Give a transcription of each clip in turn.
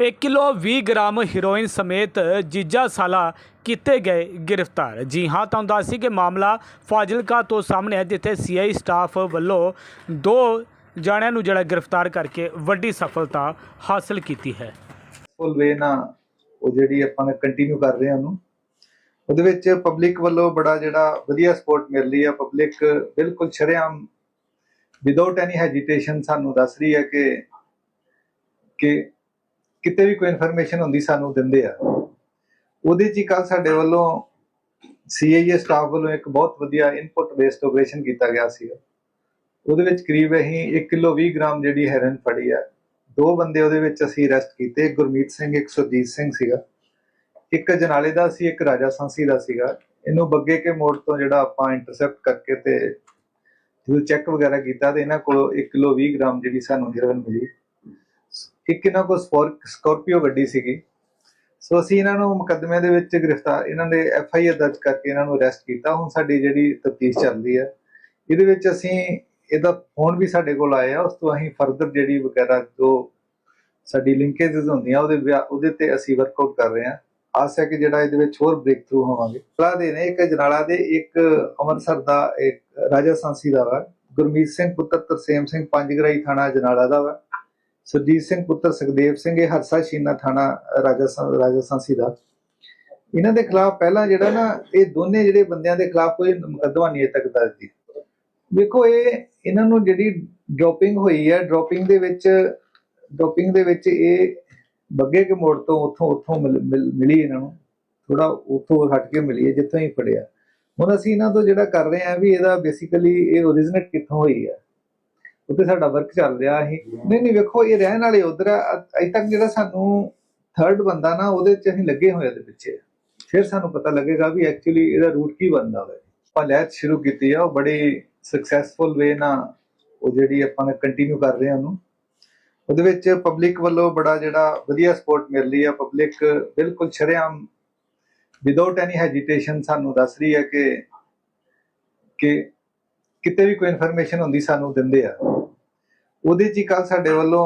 1 kilo 20 gram heroin ਸਮੇਤ ਜੀਜਾ ਸਾਲਾ ਕੀਤੇ ਗਏ ਗ੍ਰਿਫਤਾਰ। ਜੀ ਹਾਂ ਤੁਹਾਨੂੰ ਦੱਸ ਸੀ ਕਿ ਮਾਮਲਾ ਫਾਜ਼ਿਲਕਾ ਤੋਂ ਸਾਹਮਣੇ ਹੈ, ਜਿੱਥੇ ਸੀਆਈ ਸਟਾਫ ਵੱਲੋਂ ਦੋ ਜਾਣਿਆਂ ਨੂੰ ਜਿਹੜਾ ਗ੍ਰਿਫਤਾਰ ਕਰਕੇ ਵੱਡੀ ਸਫਲਤਾ ਹਾਸਲ ਕੀਤੀ ਹੈ। ਫੁੱਲ ਵੇ ਨਾ ਉਹ ਜਿਹੜੀ ਆਪਾਂ ਨੇ ਕੰਟੀਨਿਊ ਕਰ ਰਹੇ ਹਾਂ ਉਹਨੂੰ। ਉਹਦੇ ਵਿੱਚ ਪਬਲਿਕ ਵੱਲੋਂ ਬੜਾ ਜਿਹੜਾ ਵਧੀਆ ਸਪੋਰਟ ਮਿਲ ਰਹੀ ਹੈ ਪਬਲਿਕ ਬਿਲਕੁਲ ਸ਼ਰੇਆਮ ਵਿਦਆਊਟ ਐਨੀ ਹੈਜੀਟੇਸ਼ਨ ਸਾਨੂੰ ਦੱਸ ਰਹੀ ਹੈ ਕਿ ਕਿ ਕਿਤੇ ਵੀ ਕੋਈ ਇਨਫੋਰਮੇਸ਼ਨ ਹੁੰਦੀ ਸਾਨੂੰ ਦਿੰਦੇ ਆ। ਉਹਦੇ 'ਚ ਹੀ ਕੱਲ ਸਾਡੇ ਵੱਲੋਂ ਸੀਆਈਏ ਸਟਾਫ ਵੱਲੋਂ ਇੱਕ ਬਹੁਤ ਵਧੀਆ ਇਨਪੁਟ ਬੇਸਡ ਆਪਰੇਸ਼ਨ ਕੀਤਾ ਗਿਆ ਸੀ। ਉਹਦੇ ਵਿੱਚ ਕਰੀਬ ਅਸੀਂ 1 ਕਿਲੋ 20 ਗ੍ਰਾਮ ਜਿਹੜੀ ਹੈਰਨ ਫੜੀ ਆ। ਦੋ ਬੰਦੇ ਉਹਦੇ ਵਿੱਚ ਅਸੀਂ ਅਰੈਸਟ ਕੀਤੇ, ਗੁਰਮੀਤ ਸਿੰਘ, ਇੱਕ ਸੁਰਜੀਤ ਸਿੰਘ ਸੀਗਾ। ਇੱਕ ਜਨਾਲੇ ਦਾ ਸੀ, ਇੱਕ ਰਾਜਾ ਸਾਂਸੀ ਦਾ ਸੀਗਾ। ਇਹਨੂੰ ਬੱਗੇ ਕੇ ਮੋੜ ਤੋਂ ਜਿਹੜਾ ਆਪਾਂ ਇੰਟਰਸੈਪਟ ਕਰਕੇ ਤੇ ਜਦੋਂ ਚੈੱਕ ਵਗੈਰਾ ਕੀਤਾ ਤੇ ਇਹਨਾਂ ਕੋਲ 1 ਕਿਲੋ 20 ਗ੍ਰਾਮ ਜਿਹੜੀ ਸਾਨੂੰ ਹੀਰੋਇਨ ਮਿਲੀ। ਇੱਕ ਇਹਨਾਂ ਕੋਲ ਸਪੋਰ- ਸਕਾਰਪੀਓ ਗੱਡੀ ਸੀਗੀ। ਸੋ ਅਸੀਂ ਇਹਨਾਂ ਨੂੰ ਮੁਕੱਦਮੇ ਦੇ ਵਿੱਚ ਗ੍ਰਿਫਤਾਰ, ਇਹਨਾਂ ਦੇ ਐਫ ਆਈ ਆਰ ਦਰਜ ਕਰਕੇ ਇਹਨਾਂ ਨੂੰ ਅਰੈਸਟ ਕੀਤਾ। ਹੁਣ ਸਾਡੀ ਜਿਹੜੀ ਤਫਤੀਸ਼ ਚੱਲ ਰਹੀ ਹੈ, ਇਹਦੇ ਵਿੱਚ ਅਸੀਂ ਇਹਦਾ ਫੋਨ ਵੀ ਸਾਡੇ ਕੋਲ ਆਇਆ। ਉਸ ਤੋਂ ਅਸੀਂ ਫਰਦਰ ਜਿਹੜੀ ਵਗੈਰਾ ਜੋ ਸਾਡੀ ਲਿੰਕੇजेस ਹੁੰਦੀਆਂ, ਉਹਦੇ ਵਿਆ- ਉਹਦੇ ਤੇ ਅਸੀਂ ਵਰਕਆਊਟ ਕਰ ਰਹੇ ਹਾਂ। ਆਸ ਹੈ ਕਿ ਜਿਹੜਾ ਇਹਦੇ ਵਿੱਚ ਹੋਰ ਬ੍ਰੇਕ ਥਰੂ ਹੋਵਾਂਗੇ। ਪਲਾ ਦੇ ਨੇ ਇੱਕ ਜਨਾਲਾ ਦੇ, ਇੱਕ ਅੰਮ੍ਰਿਤਸਰ ਦਾ, ਇੱਕ ਰਾਜਾ ਸਾਂਸੀ ਦਾ ਵਾ। ਗੁਰਮੀਤ ਸਿੰਘ ਪੁੱਤਰ ਤਰਸੇਮ ਸਿੰਘ ਪੰਜਗਰਾਈ ਥਾਣਾ ਜਨਾਲਾ ਦਾ ਵਾ। ਸੁਰਜੀਤ ਸਿੰਘ ਪੁੱਤਰ ਸੁਖਦੇਵ ਸਿੰਘ, ਇਹ ਹਰਸਾ ਸ਼ੀਨਾ ਥਾਣਾ ਰਾਜਾ ਸਾਂ- ਰਾਜਾ ਦਾ ਇਹਨਾਂ ਦੇ ਖਿਲਾਫ ਪਹਿਲਾਂ ਜਿਹੜਾ ਨਾ, ਇਹ ਦੋਨੇ ਜਿਹੜੇ ਬੰਦਿਆਂ ਦੇ ਖਿਲਾਫ ਕੋਈ ਮੁਕੱਦਮਾ ਨਹੀਂ ਅਜੇ ਤੱਕ ਦਰਜ ਸੀ। ਵੇਖੋ, ਇਹ ਇਹਨਾਂ ਨੂੰ ਜਿਹੜੀ ਡ੍ਰੌਪਿੰਗ ਹੋਈ ਹੈ ਡ੍ਰੌਪਿੰਗ ਦੇ ਵਿੱਚ ਡ੍ਰੌਪਿੰਗ ਦੇ ਵਿੱਚ ਇਹ ਬੱਗੇ ਕੇ ਮੋੜ ਤੋਂ ਉੱਥੋਂ ਉੱਥੋਂ ਮਿਲ- ਮਿਲ- ਮਿਲੀ ਇਹਨਾਂ ਨੂੰ। ਥੋੜਾ ਉੱਥੋਂ ਹਟ ਕੇ ਮਿਲੀ ਹੈ, ਜਿੱਥੋਂ ਹੀ ਫੜਿਆ। ਹੁਣ ਅਸੀਂ ਇਹਨਾਂ ਤੋਂ ਜਿਹੜਾ ਕਰ ਰਹੇ ਹਾਂ ਵੀ ਇਹਦਾ ਬੇਸਿਕਲੀ ਇਹ ਓਰੀਜਨੇਟ ਕਿੱਥੋਂ ਹੋਈ ਹੈ। ਉੱਤੇ ਸਾਡਾ ਵਰਕ ਚੱਲ ਰਿਹਾ ਹੈ ਨਹੀਂ ਨਹੀਂ, ਵੇਖੋ, ਇਹ ਰਹਿਣ ਵਾਲੇ ਉਧਰ ਅਜੇ ਤੱਕ ਜਿਹੜਾ ਸਾਨੂੰ ਥਰਡ ਬੰਦਾ ਨਾ, ਉਹਦੇ ਚ ਅਸੀਂ ਲੱਗੇ ਹੋਏ ਦੇ ਪਿੱਛੇ। ਫਿਰ ਸਾਨੂੰ ਪਤਾ ਲੱਗੇਗਾ ਵੀ ਐਕਚੁਅਲੀ ਇਹਦਾ ਰੂਟ ਕੀ ਬਣਦਾ ਹੋਵੇ ਆਪਾਂ ਲੈਚ ਸ਼ੁਰੂ ਕੀਤੀ ਆ, ਉਹ ਬੜੀ ਸਕਸੈਸਫੁਲ ਵੇ ਨਾਲ ਉਹ ਜਿਹੜੀ ਆਪਾਂ ਨੇ ਕੰਟੀਨਿਊ ਕਰ ਰਹੇ ਹਾਂ ਉਹਨੂੰ। ਉਹਦੇ ਵਿੱਚ ਪਬਲਿਕ ਵੱਲੋਂ ਬੜਾ ਜਿਹੜਾ ਵਧੀਆ ਸਪੋਰਟ ਮਿਲ ਰਹੀ ਹੈ ਪਬਲਿਕ ਬਿਲਕੁਲ ਸ਼ਰੇਆਮ ਵਿਦਆਊਟ ਐਨੀ ਹੈਜੀਟੇਸ਼ਨ ਸਾਨੂੰ ਦੱਸ ਰਹੀ ਹੈ ਕਿ ਕਿ ਕਿਤੇ ਵੀ ਕੋਈ ਇਨਫੋਰਮੇਸ਼ਨ ਹੁੰਦੀ ਸਾਨੂੰ ਦਿੰਦੇ ਆ। ਉਹਦੇ 'ਚ ਹੀ ਕੱਲ ਸਾਡੇ ਵੱਲੋਂ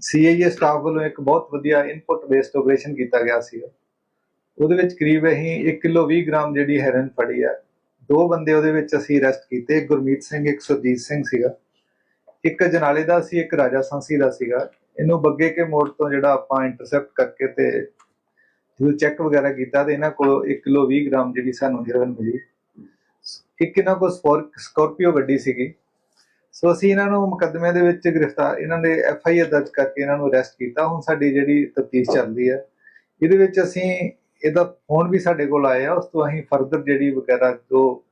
ਸੀਆਈਏ ਸਟਾਫ ਵੱਲੋਂ ਇੱਕ ਬਹੁਤ ਵਧੀਆ ਇਨਪੁਟ ਬੇਸਡ ਆਪਰੇਸ਼ਨ ਕੀਤਾ ਗਿਆ ਸੀ ਉਹਦੇ ਵਿੱਚ ਕਰੀਬ ਅਸੀਂ 1 ਕਿਲੋ 20 ਗ੍ਰਾਮ ਜਿਹੜੀ ਹੈਰਨ ਫੜੀ ਆ। ਦੋ ਬੰਦੇ ਉਹਦੇ ਵਿੱਚ ਅਸੀਂ ਅਰੈਸਟ ਕੀਤੇ, ਗੁਰਮੀਤ ਸਿੰਘ, ਇੱਕ ਸੁਰਜੀਤ ਸਿੰਘ ਸੀਗਾ। ਇੱਕ ਜਨਾਲੇ ਦਾ ਸੀ, ਇੱਕ ਰਾਜਾ ਸਾਂਸੀ ਦਾ ਸੀਗਾ। ਇਹਨੂੰ ਬੱਗੇ ਕੇ ਮੋੜ ਤੋਂ ਜਿਹੜਾ ਆਪਾਂ ਇੰਟਰਸੈਪਟ ਕਰਕੇ ਤੇ ਜਦੋਂ ਚੈੱਕ ਵਗੈਰਾ ਕੀਤਾ ਤੇ ਇਹਨਾਂ ਕੋਲ 1 ਕਿਲੋ 20 ਗ੍ਰਾਮ ਜਿਹੜੀ ਸਾਨੂੰ ਹੀਰੋਇਨ ਮਿਲੀ। ਇੱਕ ਇਹਨਾਂ ਕੋਲ ਸਪੋਰ- ਸਕਾਰਪੀਓ ਗੱਡੀ ਸੀਗੀ। ਸੋ ਅਸੀਂ ਇਹਨਾਂ ਨੂੰ ਮੁਕੱਦਮੇ ਦੇ ਵਿੱਚ ਗ੍ਰਿਫਤਾਰ, ਇਹਨਾਂ ਦੇ ਐਫ ਆਈ ਆਰ ਦਰਜ ਕਰਕੇ ਇਹਨਾਂ ਨੂੰ ਅਰੈਸਟ ਕੀਤਾ। ਹੁਣ ਸਾਡੀ ਜਿਹੜੀ ਤਫਤੀਸ਼ ਚੱਲ ਰਹੀ ਹੈ, ਇਹਦੇ ਵਿੱਚ ਅਸੀਂ ਇਹਦਾ ਫੋਨ ਵੀ ਸਾਡੇ ਕੋਲ ਆਇਆ। ਉਸ ਤੋਂ ਅਸੀਂ ਫਰਦਰ ਜਿਹੜੀ ਵਗੈਰਾ ਜੋ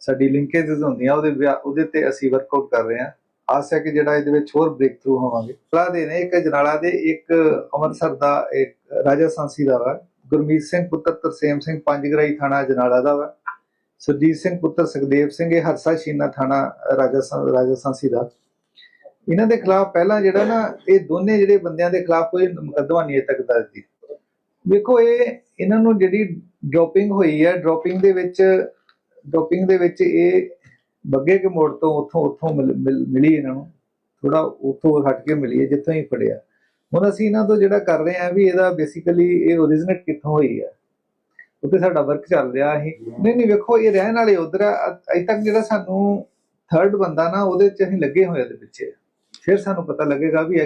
ਸਾਡੀ ਲਿੰਕੇजेस ਹੁੰਦੀਆਂ, ਉਹਦੇ ਵਿਆ- ਉਹਦੇ ਤੇ ਅਸੀਂ ਵਰਕਆਊਟ ਕਰ ਰਹੇ ਹਾਂ। ਆਸ ਹੈ ਕਿ ਜਿਹੜਾ ਇਹਦੇ ਵਿੱਚ ਹੋਰ ਬ੍ਰੇਕ ਥਰੂ ਹੋਵਾਂਗੇ। ਪਲਾ ਦੇ ਨੇ ਇੱਕ ਜਨਾਲਾ ਦੇ, ਇੱਕ ਅੰਮ੍ਰਿਤਸਰ ਦਾ, ਇੱਕ ਰਾਜਾ ਸਾਂਸੀ ਦਾ ਵਾ। ਗੁਰਮੀਤ ਸਿੰਘ ਪੁੱਤਰ ਤਰਸੇਮ ਸਿੰਘ ਪੰਜਗਰਾਈ ਥਾਣਾ ਜਨਾਲਾ ਦਾ ਵਾ। ਸੁਰਜੀਤ ਸਿੰਘ ਪੁੱਤਰ ਸੁਖਦੇਵ ਸਿੰਘ, ਇਹ ਹਰਸਾ ਸ਼ੀਨਾ ਥਾਣਾ ਰਾਜਾ ਸਾਂ- ਰਾਜਾ ਦਾ ਇਹਨਾਂ ਦੇ ਖਿਲਾਫ ਪਹਿਲਾਂ ਜਿਹੜਾ ਨਾ, ਇਹ ਦੋਨੇ ਜਿਹੜੇ ਬੰਦਿਆਂ ਦੇ ਖਿਲਾਫ ਕੋਈ ਮੁਕੱਦਮਾ ਨਹੀਂ ਅਜੇ ਤੱਕ ਦਰਜ ਸੀ। ਵੇਖੋ, ਇਹ ਇਹਨਾਂ ਨੂੰ ਜਿਹੜੀ ਡ੍ਰੌਪਿੰਗ ਹੋਈ ਹੈ ਡ੍ਰੌਪਿੰਗ ਦੇ ਵਿੱਚ ਡ੍ਰੌਪਿੰਗ ਦੇ ਵਿੱਚ ਇਹ ਬੱਗੇ ਕੇ ਮੋੜ ਤੋਂ ਉੱਥੋਂ ਉੱਥੋਂ ਮਿਲ- ਮਿਲ- ਮਿਲੀ ਇਹਨਾਂ ਨੂੰ। ਥੋੜਾ ਉੱਥੋਂ ਹਟ ਕੇ ਮਿਲੀ ਹੈ, ਜਿੱਥੋਂ ਹੀ ਫੜਿਆ। ਹੁਣ ਅਸੀਂ ਇਹਨਾਂ ਤੋਂ ਜਿਹੜਾ ਕਰ ਰਹੇ ਹਾਂ ਵੀ ਇਹਦਾ ਬੇਸਿਕਲੀ ਇਹ ਓਰੀਜਨੇਟ ਕਿੱਥੋਂ ਹੋਈ ਹੈ। ਉੱਤੇ ਸਾਡਾ ਵਰਕ ਚੱਲ ਰਿਹਾ ਹੈ ਨਹੀਂ ਨਹੀਂ, ਵੇਖੋ, ਇਹ ਰਹਿਣ ਵਾਲੇ ਉਧਰ ਅਜੇ ਤੱਕ ਜਿਹੜਾ ਸਾਨੂੰ ਥਰਡ ਬੰਦਾ ਨਾ, ਉਹਦੇ ਚ ਅਸੀਂ ਲੱਗੇ ਹੋਏ ਦੇ ਪਿੱਛੇ। ਫਿਰ ਸਾਨੂੰ ਪਤਾ ਲੱਗੇਗਾ ਵੀ